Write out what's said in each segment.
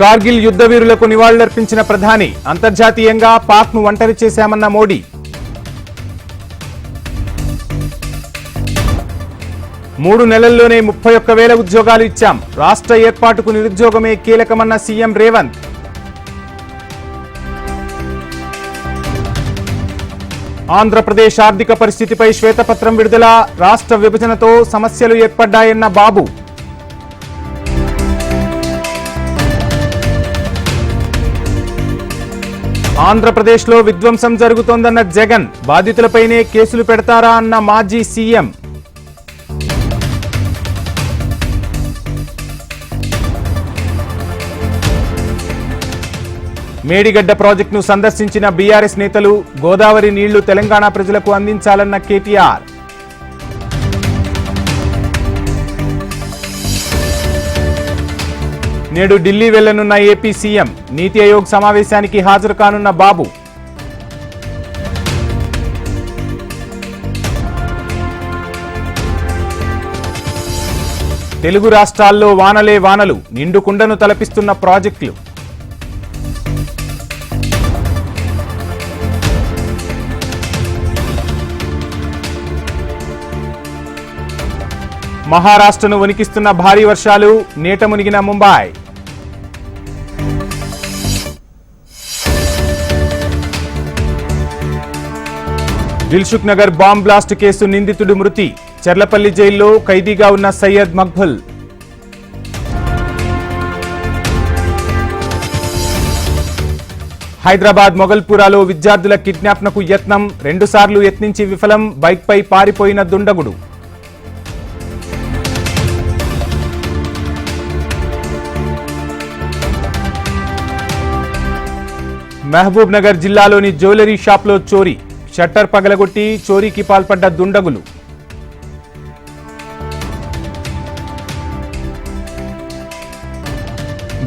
కార్గిల్ యుద్ధ వీరులకు నివాళులర్పించిన ప్రధాని అంతర్జాతీయంగా పాక్ను ఒంటరి చేశామన్న మోడీ. మూడు నెలల్లోనే ముప్పై ఒక్క వేల ఉద్యోగాలు ఇచ్చాం. రాష్ట్ర ఏర్పాటుకు నిరుద్యోగమే కీలకమన్న సీఎం రేవంత్. ఆంధ్రప్రదేశ్ ఆర్థిక పరిస్థితిపై శ్వేతపత్రం విడుదల రాష్ట్ర విభజనతో సమస్యలు ఏర్పడ్డాయన్న బాబు. ఆంధ్రప్రదేశ్లో విధ్వంసం జరుగుతోందన్న జగన్ బాధితులపైనే కేసులు పెడతారా అన్న మాజీ సీఎం. మేడిగడ్డ ప్రాజెక్టును సందర్శించిన బీఆర్ఎస్ నేతలు గోదావరి నీళ్ళు తెలంగాణ ప్రజలకు అందించాలన్న కేటీఆర్. నేడు ఢిల్లీ వెళ్ళనున్న ఏపీ సీఎం నీతి ఆయోగ్ సమావేశానికి హాజరు కానున్న బాబు. తెలుగు రాష్ట్రాల్లో వానలే వానలు నిండు కుండను తలపిస్తున్న ప్రాజెక్టులు. మహారాష్ట్రను వణికిస్తున్న భారీ వర్షాలు నేట మునిగిన Mumbai Dilsukhnagar bomb blast case నిందితుడు మృతి. చెర్లపల్లి జైల్లో ఖైదీగా ఉన్న సయ్యద్ మక్బుల్. హైదరాబాద్ మొగల్పురాలో విద్యార్థుల కిడ్నాప్నకు యత్నం. రెండుసార్లు యత్నించి విఫలం బైక్పై పారిపోయిన దుండగుడు. మహబూబ్ నగర్ జిల్లాలోని జ్యువెలరీ షాప్లో చోరీ. షట్టర్ పగలగొట్టి చోరీకి పాల్పడ్డ దుండగులు.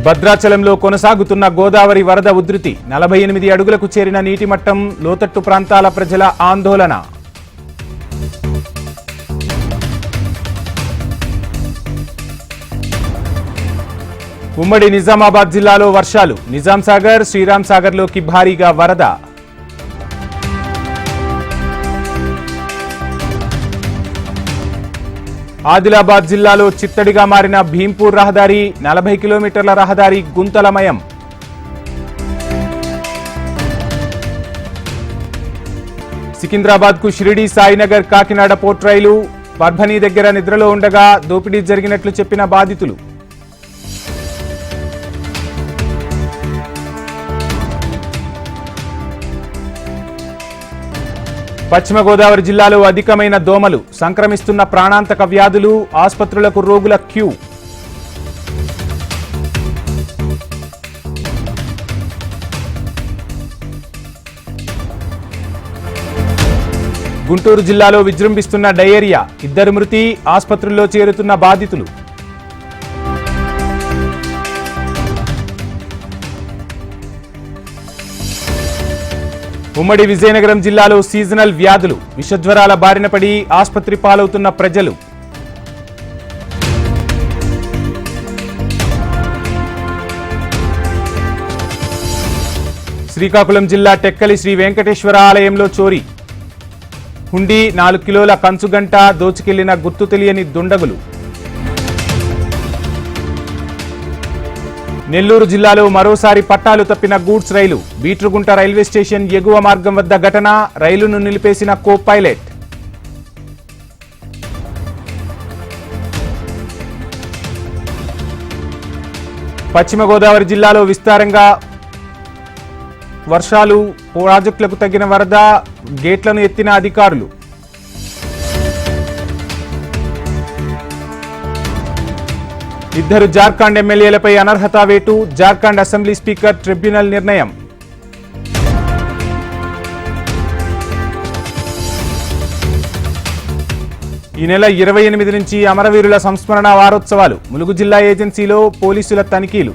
భద్రాచలంలో కొనసాగుతున్న గోదావరి వరద ఉధృతి నలభై ఎనిమిది అడుగులకు చేరిన నీటి మట్టం లోతట్టు ప్రాంతాల ప్రజల ఆందోళన. ఉమ్మడి నిజామాబాద్ జిల్లాలో వర్షాలు. నిజాంసాగర్ శ్రీరాంసాగర్లోకి భారీగా వరద. ఆదిలాబాద్ జిల్లాలో చిత్తడిగా మారిన భీంపూర్ రహదారి నలభై కిలోమీటర్ల రహదారి గుంతలమయం. సికింద్రాబాద్కు షిరిడి సాయినగర్ కాకినాడ పోర్ట్ రైలు పర్భనీ దగ్గర నిద్రలో ఉండగా దోపిడీ జరిగినట్లు చెప్పిన బాధితులు. పశ్చిమ గోదావరి జిల్లాలో అధికమైన దోమలు సంక్రమిస్తున్న ప్రాణాంతక వ్యాధులు ఆసుపత్రులకు రోగుల క్యూ. గుంటూరు జిల్లాలో విజృంభిస్తున్న డయేరియా ఇద్దరు మృతి ఆసుపత్రుల్లో చేరుతున్న బాధితులు. ఉమ్మడి విజయనగరం జిల్లాలో సీజనల్ వ్యాధులు విషజ్వరాల బారిన పడి ఆసుపత్రి పాలవుతున్న ప్రజలు. శ్రీకాకుళం జిల్లా టెక్కలి శ్రీ వెంకటేశ్వర ఆలయంలో చోరీ. హుండీ నాలుగు కిలోల కంచుగంట దోచుకెళ్ళిన గుర్తు తెలియని దుండగులు. నెల్లూరు జిల్లాలో మరోసారి పట్టాలు తప్పిన goods rail Bitragunta railway station ఎగువ మార్గం వద్ద ఘటన రైలును నిలిపేసిన కో పైలట్ పశ్చిమ గోదావరి జిల్లాలో విస్తారంగా వర్షాలు ప్రాజెక్టులకు తగిన వరద గేట్లను ఎత్తిన అధికారులు. ఇద్దరు జార్ఖండ్ ఎమ్మెల్యేలపై అనర్హత వేటు జార్ఖండ్ అసెంబ్లీ స్పీకర్ ట్రిబ్యునల్ నిర్ణయం. ఈ నెల ఇరవై ఎనిమిది నుంచి అమరవీరుల సంస్మరణ వారోత్సవాలు. ములుగు జిల్లా ఏజెన్సీలో పోలీసుల తనిఖీలు.